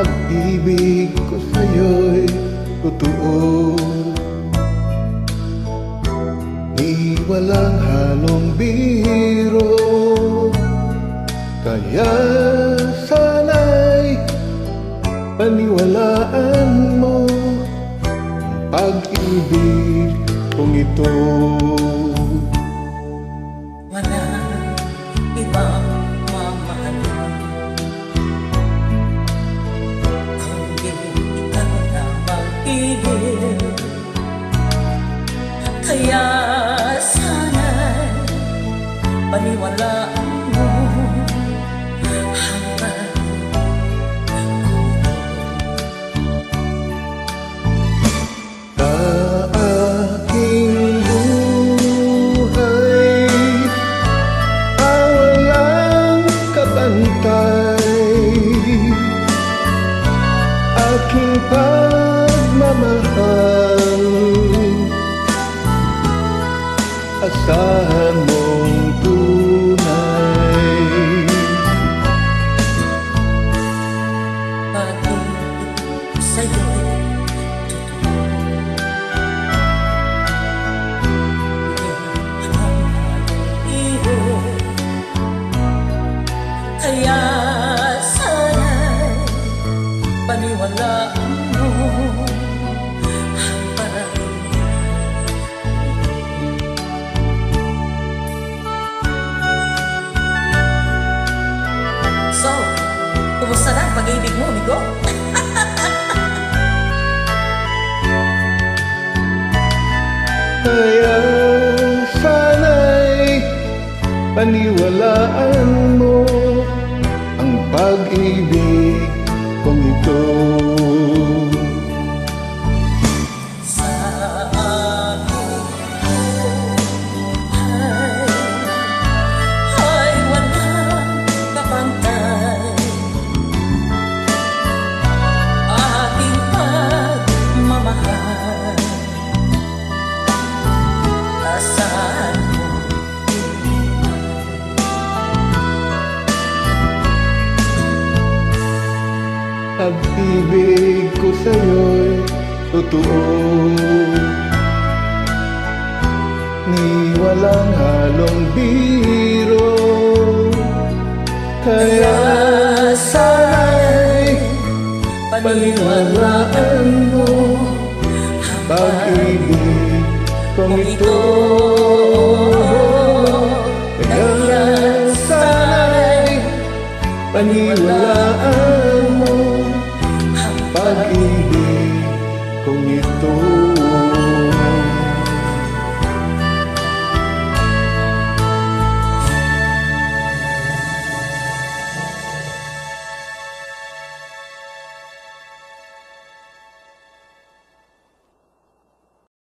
Pag-ibig ko sa'yo'y totoo. Di walang halong biro. Kaya sana'y paniwalaan mo pag-ibig kong ito Kaya sana'y paniwalaan Asahan mong tunay. Walang iho Kaya sana'y paniwalaan mo pag-ibig mo, amigo? Kaya sana'y paniwalaan mo ang pag-ibig kong ito. Pag-ibig ko sa'yo'y totoo. Ni walang halong biro. Kaya sana'y paniwalaan mo pag-ibig kong ito. Kaya sana'y paniwalaan